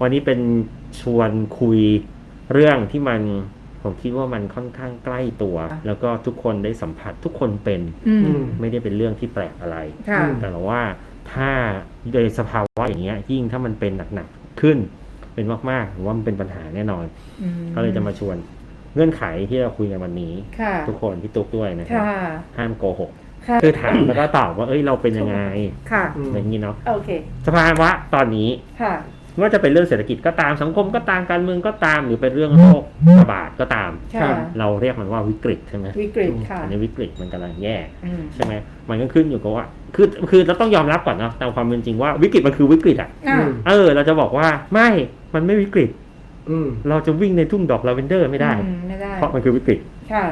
วันนี้เป็นชวนคุยเรื่องที่มันผมคิดว่ามันค่อนข้างใกล้ตัว แล้วก็ทุกคนได้สัมผัสทุกคนเป็นอืมอืมไม่ได้เป็นเรื่องที่แปลกอะไรค่ะอืมแต่ว่าถ้าโดยสภาวะอย่างเงี้ยยิ่งถ้ามันเป็นหนักๆขึ้น เป็นมากๆผมว่ามันเป็นปัญหาแน่นอนอืมก็เลยจะมาชวนเงื่อนไขที่เราคุยกันวันนี้ค่ะทุกคนพี่ตุ๊กด้วยนะครับค่ะห้ามโกหกค่ะคือถามแล้วก็ตอบว่าเอ้ยเราเป็นยังไงค่ะอืมอย่างนี้เนาะโอเคสภาวะตอนนี้ค่ะ ไม่ว่าจะเป็นเรื่องเศรษฐกิจก็ตามสังคมก็ตามการเมืองก็ตาม หรือเป็นเรื่องโรคระบาดก็ตาม ค่ะ เราเรียกมันว่าวิกฤตใช่ไหมวิกฤตค่ะอันนี้วิกฤตมันกำลังแย่อืม ใช่ไหมมันก็ขึ้นอยู่กับว่า คือคือเราต้องยอมรับก่อนเนาะตามความเป็นจริงว่าวิกฤตมันคือวิกฤตอะอะ เออ เราจะบอกว่าไม่มันไม่วิกฤต อืม เราจะวิ่งในทุ่งดอกลาเวนเดอร์ไม่ได้ อืมไม่ได้เพราะมันคือวิกฤต ค่ะ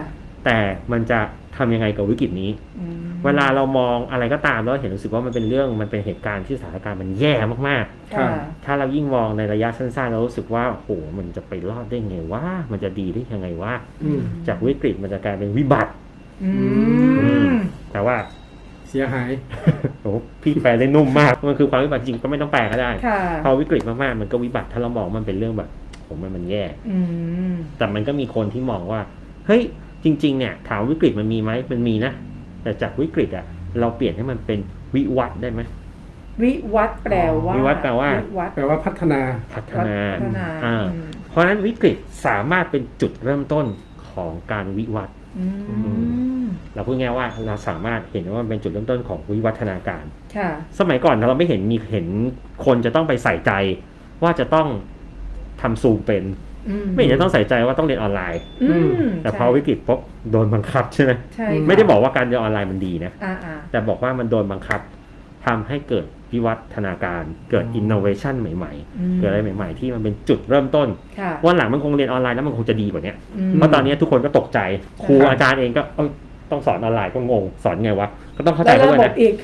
แต่มันจะทำยังไงกับวิกฤตนี้อืมเวลาเรามองอะไรก็ตามแล้วเห็นรู้สึกว่ามันเป็นเรื่องมันเป็นเหตุการณ์ที่สถานการณ์มันแย่มากๆค่ะถ้าเรายิ่งมองในระยะสั้นๆเรารู้สึกว่าโอ้โหมันจะไปรอดได้ไงว่ามันจะดีได้ยังไงว่าอืมจากวิกฤตมันจะกลายเป็นวิบัติอืมแต่ว่าเสียหายโอ้โหพี่แปลได้นุ่มมาก มันคือความวิบัติจริงก็ไม่ต้องแปลก็ได้ค่ะพอวิกฤตมากๆ มันก็วิบัติ ถ้าเรามองมันเป็นเรื่องแบบผมมันมันแย่อืมแต่มันก็มีคนที่มองว่า เฮ้ย จริงๆเนี่ยถามวิกฤตมันมีไหมมันมีนะ แต่จากวิกฤตอะเราเปลี่ยนให้มันเป็นวิวัฒน์ได้ไหมวิวัฒน์แปลว่าวิวัฒน์แปลว่าวิวัฒน์แปลว่าพัฒนาพัฒนาพัฒนาอ่าอืมเพราะฉะนั้นวิกฤตสามารถเป็นจุดเริ่มต้นของการวิวัฒน์อืมเราพูดง่ายๆว่าเราสามารถเห็นว่ามันเป็นจุดเริ่มต้นของวิวัฒนาการค่ะสมัยก่อนเราไม่เห็นมีเห็นคนจะต้องไปใส่ใจ ว่าจะต้องทำซูมเป็นอืม ไม่เห็นจะต้องใส่ใจว่าต้องเรียนออนไลน์อืมแต่พอวิกฤตปุ๊บโดนบังคับใช่ไหมใช่อืค่ะไม่ได้บอกว่าการเรียนออนไลน์มันดีนะอ่าอ่าแต่บอกว่ามันโดนบังคับทำให้เกิดวิวัฒนาการ เกิดอินโนเวชันใหม่อืมๆเกิดอะไรใหม่ ๆ ที่มันเป็นจุดเริ่มต้นค่ะวันหลังมันคงเรียนออนไลน์แล้วมันคงจะดีกว่าเนี้ยมเพราะตอนนี้ทุกคนก็ตกใจครูครับอาจารย์เองก็เอ้ยต้องสอนออนไลน์ก็งง สอนไงวะก็ต้องเข้าใจแล้วเขาระด้วยบบนะอีก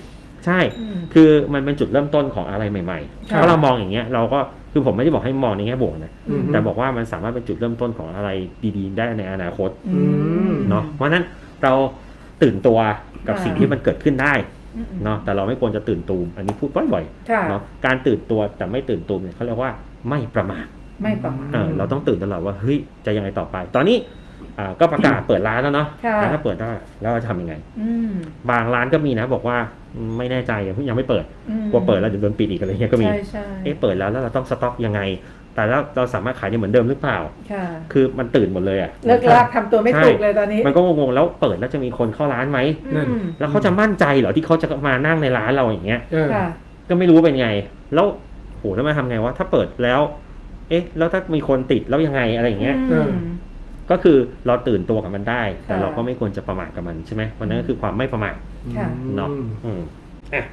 ใช่อืมคือมันเป็นจุดเริ่มต้นของอะไรใหม่ๆค่ะถ้าเรามองอย่างเงี้ยเราก็คือผมไม่ได้บอกให้มองในแง่บวกนะอืมแต่บอกว่ามันสามารถเป็นจุดเริ่มต้นของอะไรดีๆ ได้ในอนาคตอืมเนาะเพราะฉะนั้นเราตื่นตัวกับค่ะสิ่งที่มันเกิดขึ้นได้อืมเนาะแต่เราไม่ควรจะตื่นตูม อันนี้พูดบ่อยค่ะๆเนาะการตื่นตัวแต่ไม่ตื่นตูมเนี่ยเขาเรียกว่าไม่ประมาทไม่ประมาทเออเราต้องตื่นตลอดว่าเฮ้ยจะยังไงต่อไป ตอนนี้อ่าก็ประกาศเปิดร้านแล้วเนาะค่ะแล้วถ้าเปิดได้แล้วเราจะทำยังไงอืมบางร้านก็มีนะบอกว่า ไม่แน่ใจยังยังไม่เปิดอืมกลัวเปิดแล้วเดี๋ยวโดนปิดอีกอะไรเงี้ยก็มีใช่ใช่เอ๊ะเปิดแล้วแล้วเราต้องสต็อกยังไง แต่แล้วเราสามารถขายได้เหมือนเดิมหรือเปล่าค่ะคือมันตื่นหมดเลยอะเลิกลากทำตัวไม่ถูกเลยตอนนี้ มันก็งงๆแล้วเปิดแล้วจะมีคนเข้าร้านไหมนั่นอืมแล้วเขาจะมั่นใจเหรอที่เขาจะมานั่งในร้านเราอย่างเงี้ยเออค่ะก็ไม่รู้เป็นไง แล้วโหแล้วมาทำไงวะถ้าเปิดแล้ว เอ๊ะ แล้วถ้ามีคนติดแล้วยังไงอะไรอย่างเงี้ยอืม ก็คือเราตื่นตัวกับมันได้ แต่ค่ะ เราก็ไม่ควรจะประมาทกับมันใช่ไหมเพราะนั้นก็คือความไม่ประมาท ค่ะ เนาะ อืมอะ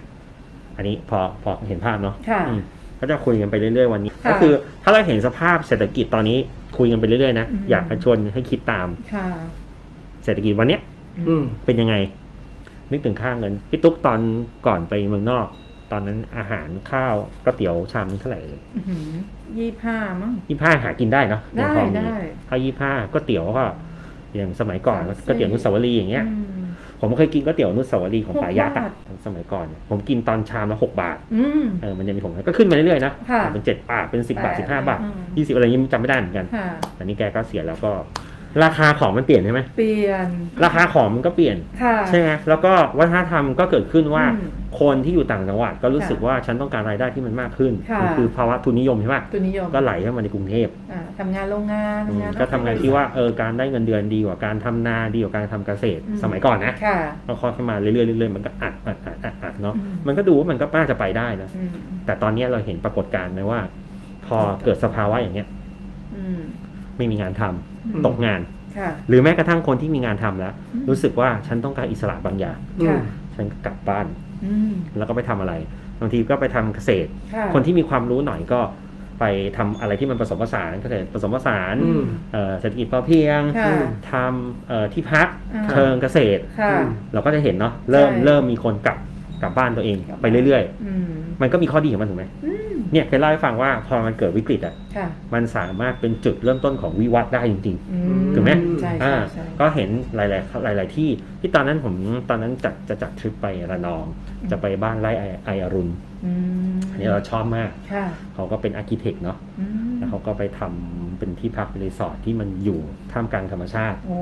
อันนี้พอพอเห็นภาพเนาะค่ะ อืมก็จะคุยกันไปเรื่อยๆวันนี้ ค่ะก็คือถ้าเราเห็นสภาพเศรษฐกิจตอนนี้คุยกันไปเรื่อยๆนะอืม อยากจะชวนให้คิดตามค่ะ เศรษฐกิจวันเนี้ยอืม เป็นยังไง นึกถึงค่าเงินพี่ตุ๊กตอนก่อนไปเมืองนอก ตอนนั้นอาหารข้าวก๋วยเตี๋ยวชามนึงเท่าไหร่เลยยี่ห้ามั้งยี่ห้าหากินได้เนาะได้ยังพอมีได้ถ้ายี่ห้าก๋วยเตี๋ยวก็อย่างสมัยก่อนสามสิบก๋วยเตี๋ยวนุสาวรีย์อย่างเงี้ยอืมผมเคยกินก๋วยเตี๋ยวนุสาวรีย์ของหกป่ายักษ์อะบาทสมัยก่อนเนี่ยผมกินตอนชามละหกบาทอืมเออมันจะมีผมก็ขึ้นมาเรื่อยๆนะค่ะเป็นเจ็ดบาทเป็นสิบบาทแปดสิบห้าบาทอืมยี่สิบอะไรอย่างงี้จำไม่ได้เหมือนกันค่ะอันนี้แกก็เสียแล้วก็ ราคาของมันเปลี่ยนใช่ไหมเปลี่ยน ราคาของมันก็เปลี่ยน ค่ะ ใช่ไหมแล้วก็วัฒนธรรมก็เกิดขึ้นว่าอืมคนที่อยู่ต่างจังหวัดก็รู้สึกค่ะว่าฉันต้องการรายได้ที่มันมากขึ้นค่ะ มันคือภาวะทุนนิยมใช่ไหมตัวนิยมก็ไหลเข้ามาในกรุงเทพอ่าทำงานโรงงานอืมทำงานก็ทำงานที่ว่าเออการได้เงินเดือนดีกว่าการทำนาดีกว่าการทำเกษตรอืมสมัยก่อนนะค่ะ ก็ค่อยๆมาเรื่อยๆเรื่อยๆมันก็อัดอัดอัดอัดอัดเนาะอืม มันก็ดูว่ามันก็น่าจะไปได้นะอืมแต่ตอนนี้เราเห็นปรากฏการณ์ไหมว่า พอเกิดสภาวะอย่างเงี้ย อืม ไม่มีงานทำอืม ตกงาน ค่ะหรือแม้กระทั่งคนที่มีงานทำแล้วอืมรู้สึกว่าฉันต้องการอิสระบางอย่างอืค่ะมฉันกลับบ้านอืมแล้วก็ไปทำอะไรบางทีก็ไปทำเกษตร ค่ะคนที่มีความรู้หน่อยก็ไปทำอะไรที่มันผสมผสานเกษตรผสมผสานอืม เอ่อเศรษฐกิจพอเพียงค่ะ ทำเอ่อที่พักอ่า เชิงเกษตร ค่ะอืมเราก็จะเห็นเนาะเริ่มใช่ เริ่มมีคนกลับ กลับบ้านตัวเองกลับไปเรื่อยอืมๆมันก็มีข้อดีของมันถูกไหมอืมเนี่ยเคยเล่าให้ฟังว่าพอมันเกิดวิกฤตอะค่ะมันสามารถเป็นจุดเริ่มต้นของวิวัฒน์ได้จริง อืถูกไหม ใช่ๆใช่อ่าใช่ก็เห็นหลาย ๆ หลาย ๆ ที่ที่ตอนนั้นผมตอนนั้นจัดจะจัดทริปไประนอง จะไปบ้านไร่ไอไออรุณอืมอันนี้เราชอบมาก ค่ะเขาก็เป็นอาร์เคเต็กเนาะอืมแล้วเขาก็ไปทำเป็นที่พักรีสอร์ทที่มันอยู่ท่ามกลางธรรมชาติ โอ้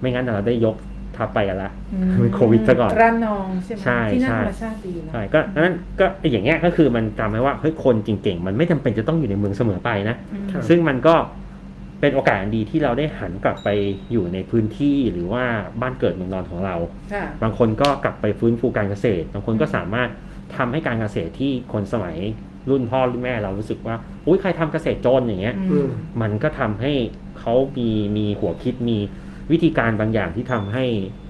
ไม่งั้นเราได้ยก ทัพไปกันละอืเป็นโควิดซะก่อนระนองใช่ไหมใช่ที่นั่นใช่ธรรมชาติดีนะใช่ก็นั้นก็อย่างเงี้ยก็คือมันทำให้ว่าเฮ้ยคนเก่งๆมันไม่จำเป็นจะต้องอยู่ในเมืองเสมอไปนะอืมครับซึ่งมันก็เป็นโอกาสอันดีที่เราได้หันกลับไปอยู่ในพื้นที่หรือว่าบ้านเกิดเมืองนอนของเราค่ะบางคนก็กลับไปฟื้นฟูการเกษตร บางคนก็สามารถทำให้การเกษตรที่คนสมัยรุ่นพ่อรุ่นแม่เรารู้สึกว่าอุ้ยใครทำเกษตรจนอย่างเงี้ยอือืมมมันก็ทำให้เขามีมีหัวคิดมี วิธีการบางอย่างที่ทำให้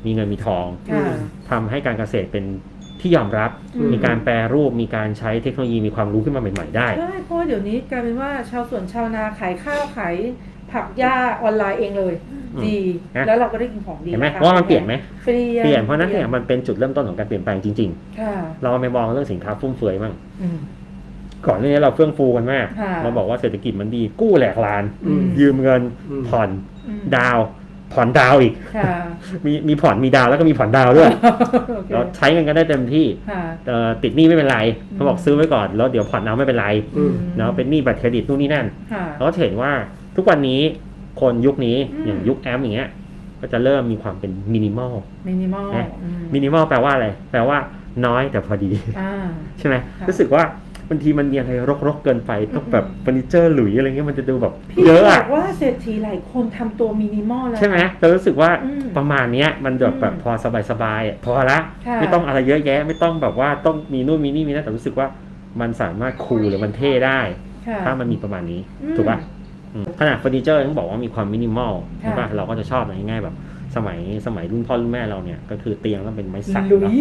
มีเงินมีทองค่ะทำให้การเกษตรเป็นที่ยอมรับอืมมีการแปรรูป มีการใช้เทคโนโลยี มีความรู้ขึ้นมาใหม่ ๆ ได้ใช่เพราะว่าเดี๋ยวนี้กลายเป็นว่าชาวสวนชาวนาขายข้าวขายผักหญ้าออนไลน์เองเลยอืมดีนะแล้วเราก็ได้กินของดีเห็นไหมคเพราะว่ามันเปลี่ยนไหมเปลี่ยนเปลี่ยนเพราะฉะนั้นเนี่ยมันเป็นจุดเริ่มต้นของการเปลี่ยนแปลงจริงค่ะๆเราไปมองเรื่องสินค้าฟุ่มเฟือยมั่งอืมก่อนหน้านี้เราเฟื่องฟูกันมากค่ะเราบอกว่าเศรษฐกิจมันดี กู้แหลกลานอืมยืมเงินอืมผ่อนอืมดาว ผ่อนดาวอีก ค่ะ มีมีผ่อนมีดาวแล้วก็มีผ่อนดาวด้วย โอเคเราใช้เงินกันได้เต็มที่ค่ะ เอ่อติดหนี้ไม่เป็นไรอืมเขาบอกซื้อไว้ก่อนแล้วเดี๋ยวผ่อนเอาไม่เป็นไรอืม เนาะเป็นหนี้บัตรเครดิตนู่นนี่นั่น ค่ะ เราก็จะเห็นว่าทุกวันนี้คนยุคนี้อืม อย่างยุคแอมอย่างเงี้ยก็จะเริ่มมีความเป็นมินิมอล มินิมอลนะอืมมินิมอลแปลว่าอะไร แปลว่าน้อยแต่พอดี อ่า ใช่ไหมค่ะ รู้สึกว่า บางทีมันมีอะไรรกๆเกินไปต้องแบบอืมเฟอร์นิเจอร์หลุยอะไรเงี้ยมันจะดูแบบพี่เยอะบออะกว่าเศรษฐีหลายคนทำตัวมินิมอลแล้ว ใช่ไหมนะแต่รู้สึกว่าอืมประมาณเนี้ยมันแบบแบบอืมพอสบายๆอะพอละค่ะ ไม่ต้องอะไรเยอะแยะ ไม่ต้องแบบว่าต้องมีนู่นมีนี่มีนั่นแต่รู้สึกว่ามันสามารถคูลหรือมันเท่ได้ ค่ะ ถ้ามันมีประมาณนี้ อืมถูกป่ะอืมขนาดเฟอร์นิเจอร์ยังบอกว่ามีความมินิมอลค่ะ ใช่ป่ะเราก็จะชอบอะไรง่ายๆแบบ สมัยสมัยรุ่นพ่อรุ่นแม่เราเนี่ยก็คือเตียงต้องเป็นไม้สักหลุยเนาะ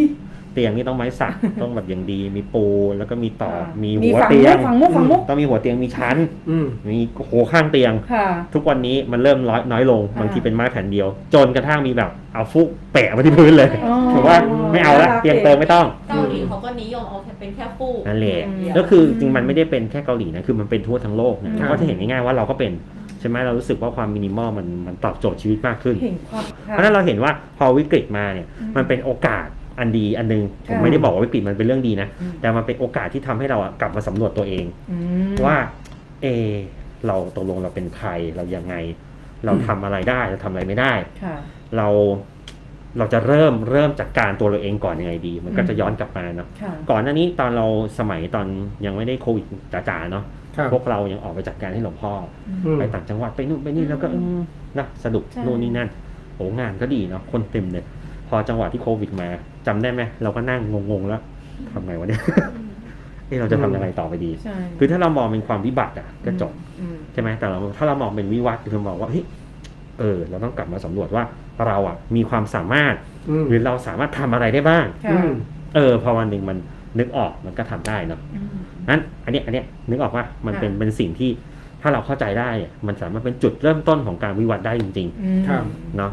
เตียงนี่ต้องไม้สัก ต้องแบบอย่างดีมีปูแล้วก็มีต่อค่ะมีมีหัวฝั่งเตียงมุกฝั่งมุกฝั่งมุก ต้องมีหัวเตียงมีชั้น อืม มีโหข้างเตียง ค่ะ ทุกวันนี้มันเริ่มน้อยน้อยลงอ่า บางทีเป็นไม้แผ่นเดียว จนกระทั่งมีแบบเอาฟุกแปะไว้ที่พื้นเลยอ๋อ ถือว่าไม่เอาละน่ารักเตียงเติมไม่ต้อง เกาหลีเขาก็นิยมเอาแค่เป็นแค่ฟูก นั่นแหละ อืม ก็คือจริงๆมันไม่ได้เป็นแค่เกาหลีนะ คือมันเป็นทั่วทั้งโลกนะอืมเราก็จะเห็นง่ายๆว่าเราก็เป็น ใช่ไหมเรารู้สึกว่าความมินิมอลมันมันตอบโจทย์ชีวิตมากขึ้น เห็นความ เพราะฉะนั้นเราเห็นว่าพอวิกฤตมาเนี่ยอืมมันเป็นโอกาสอันดีอันหนึงผมค่ะไม่ได้บอกว่าวิกฤตมันเป็นเรื่องดีนะอืมแต่มันเป็นโอกาสที่ทำให้เราอะกลับมาสำรวจตัวเองอืมว่าเออเราตกลงเราเป็นใครเรายังไง เราทำอะไรได้เราทำอะไรไม่ได้ค่ะเราเราจะเริ่มเริ่มจากการตัวเราเองก่อนยังไงดี มันก็อืมจะย้อนกลับมาเนาะค่ะก่อนหน้านี้ตอนเราสมัยตอนยังไม่ได้โควิดจ๋าๆเนาะครับพวกเรายังออกไปจัดการให้หลวงพ่ออืมไปต่างจังหวัดไปนู่นไปนี่แล้วก็อืมอืมนะสนุกใช่นู่นนี่นั่น โหงานก็ดีเนาะคนเต็มเลย พอจังหวะที่โควิดมาจำได้ไหมเราก็นั่งงงๆแล้วทำไงวะเนี่ยเอ้เราจะทำยังไงต่อไปดีใช่คือถ้าเรามองเป็นความวิบัติอะก็จบอืมใช่ไหมแต่เราถ้าเรามองเป็นวิวัฒน์คือมองว่าเฮ้ยเออ เราต้องกลับมาสำรวจว่าเราอะ มีความสามารถอืมหรือเราสามารถทำอะไรได้บ้างค่ะอืมเออพอวันหนึ่งมันนึกออกมันก็ทำได้เนาะอืมนั้นอันเนี้ยอันเนี้ยนึกออกว่ามันค่ะเป็นเป็นสิ่งที่ ถ้าเราเข้าใจได้เนี่ยมันสามารถเป็นจุดเริ่มต้นของการวิวัฒน์ได้จริง อืม ครับ ๆ เนาะ